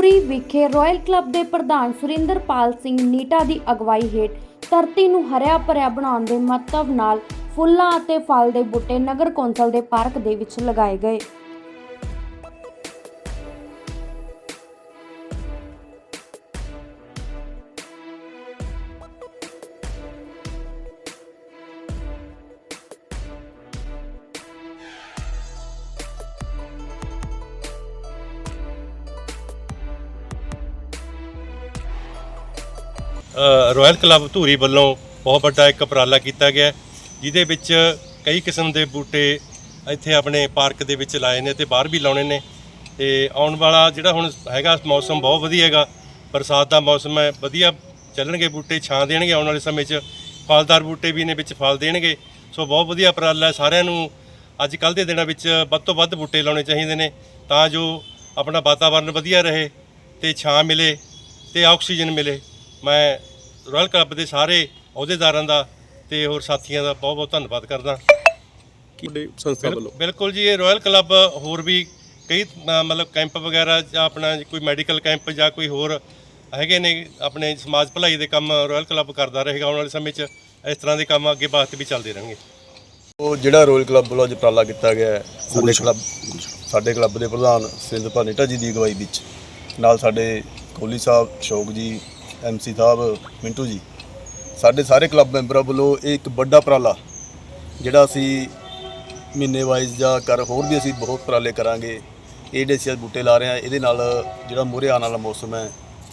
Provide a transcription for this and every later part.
ਪੁਰੀ ਵਿਖੇ royal club ਦੇ ਪ੍ਰਧਾਨ ਸੁਰਿੰਦਰਪਾਲ ਸਿੰਘ ਨੀਟਾ ਦੀ ਅਗਵਾਈ ਹੇਠ ਧਰਤੀ ਨੂੰ ਹਰਿਆ ਭਰਿਆ ਬਣਾਉਣ ਦੇ ਮਹੱਤਵ ਨਾਲ ਫੁੱਲਾਂ ਅਤੇ ਫਲ ਦੇ ਬੂਟੇ ਨਗਰ ਕੌਂਸਲ ਦੇ ਪਾਰਕ ਦੇ ਵਿੱਚ ਲਗਾਏ ਗਏ। ਰਾਇਲ ਕਲੱਬ ਧੂਰੀ ਵੱਲੋਂ ਬਹੁਤ ਵੱਡਾ ਇੱਕ ਉਪਰਾਲਾ ਕੀਤਾ ਗਿਆ ਜਿਹਦੇ ਵਿੱਚ ਕਈ ਕਿਸਮ ਦੇ ਬੂਟੇ ਇੱਥੇ ਆਪਣੇ ਪਾਰਕ ਦੇ ਵਿੱਚ ਲਾਏ ਨੇ ਤੇ ਬਾਹਰ ਵੀ ਲਾਉਣੇ ਨੇ। ਤੇ ਆਉਣ ਵਾਲਾ ਜਿਹੜਾ ਹੁਣ ਹੈਗਾ, ਮੌਸਮ ਬਹੁਤ ਵਧੀਆ ਹੈਗਾ, ਬਰਸਾਤ ਦਾ ਮੌਸਮ ਹੈ, ਵਧੀਆ ਚੱਲਣਗੇ ਬੂਟੇ, ਛਾਂ ਦੇਣਗੇ ਆਉਣ ਵਾਲੇ ਸਮੇਂ 'ਚ, ਫਲਦਾਰ ਬੂਟੇ ਵੀ ਨੇ ਵਿੱਚ ਫਲ ਦੇਣਗੇ। ਸੋ ਬਹੁਤ ਵਧੀਆ ਉਪਰਾਲਾ ਹੈ, ਸਾਰਿਆਂ ਨੂੰ ਅੱਜ ਕੱਲ੍ਹ ਦੇ ਦਿਨਾਂ ਵਿੱਚ ਵੱਧ ਤੋਂ ਵੱਧ ਬੂਟੇ ਲਾਉਣੇ ਚਾਹੀਦੇ ਨੇ, ਤਾਂ ਜੋ ਆਪਣਾ ਵਾਤਾਵਰਨ ਵਧੀਆ ਰਹੇ ਤੇ ਛਾਂ ਮਿਲੇ ਤੇ ਆਕਸੀਜਨ ਮਿਲੇ। ਮੈਂ ਰਾਇਲ ਕਲੱਬ ਦੇ ਸਾਰੇ ਅਹੁਦੇਦਾਰਾਂ ਦਾ ਤੇ ਹੋਰ ਸਾਥੀਆਂ ਦਾ ਬਹੁਤ ਬਹੁਤ ਧੰਨਵਾਦ ਕਰਦਾ। ਤੁਹਾਡੇ ਸੰਸਥਾ ਵੱਲੋਂ? ਬਿਲਕੁਲ ਜੀ ਇਹ ਰਾਇਲ ਕਲੱਬ ਹੋਰ ਵੀ ਕਈ ਮਤਲਬ ਕੈਂਪ ਵਗੈਰਾ ਜਾਂ ਆਪਣਾ ਕੋਈ ਮੈਡੀਕਲ ਕੈਂਪ ਜਾਂ ਕੋਈ ਹੋਰ ਹੈਗੇ ਨੇ ਆਪਣੇ ਸਮਾਜ ਭਲਾਈ ਦੇ ਕੰਮ ਰਾਇਲ ਕਲੱਬ ਕਰਦਾ ਰਹੇਗਾ ਆਉਣ ਵਾਲੇ ਸਮੇਂ 'ਚ ਇਸ ਤਰ੍ਹਾਂ ਦੇ ਕੰਮ ਅੱਗੇ ਵਾਸਤੇ ਵੀ ਚੱਲਦੇ ਰਹਿਣਗੇ। ਉਹ ਜਿਹੜਾ ਰੋਇਲ ਕਲੱਬ ਵੱਲੋਂ ਅੱਜ ਉਪਰਾਲਾ ਕੀਤਾ ਗਿਆ ਹੈ, ਸਾਡੇ ਕਲੱਬ ਸਾਡੇ ਕਲੱਬ ਦੇ ਪ੍ਰਧਾਨ ਸੁਰਿੰਦਰ ਨੀਟਾ ਜੀ ਦੀ ਅਗਵਾਈ ਵਿੱਚ ਨਾਲ ਸਾਡੇ ਕੋਹਲੀ ਸਾਹਿਬ ਸ਼ੋਕ ਜੀ ਐਮਸੀ ਸਾਹਿਬ, ਮਿੰਟੂ ਜੀ। ਸਾਡੇ ਸਾਰੇ ਕਲੱਬ ਮੈਂਬਰਾਂ ਵੱਲੋਂ ਇਹ ਇੱਕ ਵੱਡਾ ਉਪਰਾਲਾ, ਜਿਹੜਾ ਅਸੀਂ ਮਹੀਨੇ ਵਾਈਜ਼ ਜਾਂ ਕਰ ਹੋਰ ਵੀ ਅਸੀਂ ਬਹੁਤ ਉਪਰਾਲੇ ਕਰਾਂਗੇ। ਇਹ ਜਿਹੜੇ ਅਸੀਂ ਅੱਜ ਬੂਟੇ ਲਾ ਰਹੇ ਹਾਂ, ਇਹਦੇ ਨਾਲ ਜਿਹੜਾ ਮੂਹਰੇ ਆਉਣ ਵਾਲਾ ਮੌਸਮ ਹੈ,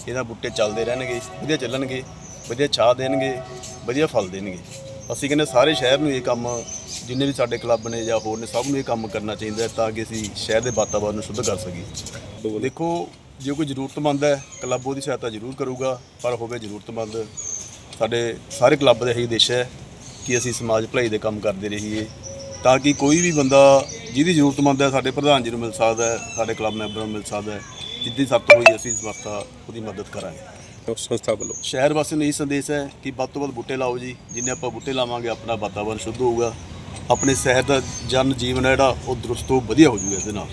ਇਹਦਾ ਬੂਟੇ ਚੱਲਦੇ ਰਹਿਣਗੇ, ਵਧੀਆ ਚੱਲਣਗੇ, ਵਧੀਆ ਛਾਂ ਦੇਣਗੇ, ਵਧੀਆ ਫਲ ਦੇਣਗੇ। ਅਸੀਂ ਕਹਿੰਦੇ ਸਾਰੇ ਸ਼ਹਿਰ ਨੂੰ ਇਹ ਕੰਮ, ਜਿੰਨੇ ਵੀ ਸਾਡੇ ਕਲੱਬ ਨੇ ਜਾਂ ਹੋਰ ਨੇ, ਸਭ ਨੂੰ ਇਹ ਕੰਮ ਕਰਨਾ ਚਾਹੀਦਾ ਤਾਂ ਕਿ ਅਸੀਂ ਸ਼ਹਿਰ ਦੇ ਵਾਤਾਵਰਨ ਨੂੰ ਸ਼ੁੱਧ ਕਰ ਸਕੀਏ। ਦੇਖੋ ਜੇ ਕੋਈ ਜ਼ਰੂਰਤਮੰਦ ਹੈ ਕਲੱਬ ਉਹਦੀ ਸਹਾਇਤਾ ਜ਼ਰੂਰ ਕਰੂਗਾ ਪਰ ਹੋਵੇ ਜ਼ਰੂਰਤਮੰਦ ਸਾਡੇ ਸਾਰੇ ਕਲੱਬ ਦਾ ਇਹੀ ਉਦੇਸ਼ ਹੈ ਕਿ ਅਸੀਂ ਸਮਾਜ ਭਲਾਈ ਦੇ ਕੰਮ ਕਰਦੇ ਰਹੀਏ। ਤਾਂ ਕਿ ਕੋਈ ਵੀ ਬੰਦਾ ਜਿਹਦੀ ਜ਼ਰੂਰਤਮੰਦ ਹੈ ਸਾਡੇ ਪ੍ਰਧਾਨ ਜੀ ਨੂੰ ਮਿਲ ਸਕਦਾ ਹੈ ਸਾਡੇ ਕਲੱਬ ਮੈਂਬਰਾਂ ਨੂੰ ਮਿਲ ਸਕਦਾ ਹੈ ਜਿੱਦੀ ਸਖਤ ਹੋਈ ਅਸੀਂ ਇਸ ਵਕਤ ਉਹਦੀ ਮਦਦ ਕਰਾਂਗੇ। ਸੰਸਥਾ ਵੱਲੋਂ? ਸ਼ਹਿਰ ਵਾਸੀਆਂ ਨੂੰ ਇਹ ਸੰਦੇਸ਼ ਹੈ ਕਿ ਵੱਧ ਤੋਂ ਵੱਧ ਬੂਟੇ ਲਾਓ ਜੀ ਜਿੰਨੇ ਆਪਾਂ ਬੂਟੇ ਲਾਵਾਂਗੇ ਆਪਣਾ ਵਾਤਾਵਰਨ ਸ਼ੁੱਧ ਹੋਊਗਾ ਆਪਣੇ ਸ਼ਹਿਰ ਦਾ ਜਨ ਜੀਵਨ ਜਿਹੜਾ ਉਹ ਦਰੁਸਤ ਹੋ ਵਧੀਆ ਹੋ ਜਾਊਗਾ ਇਹਦੇ ਨਾਲ।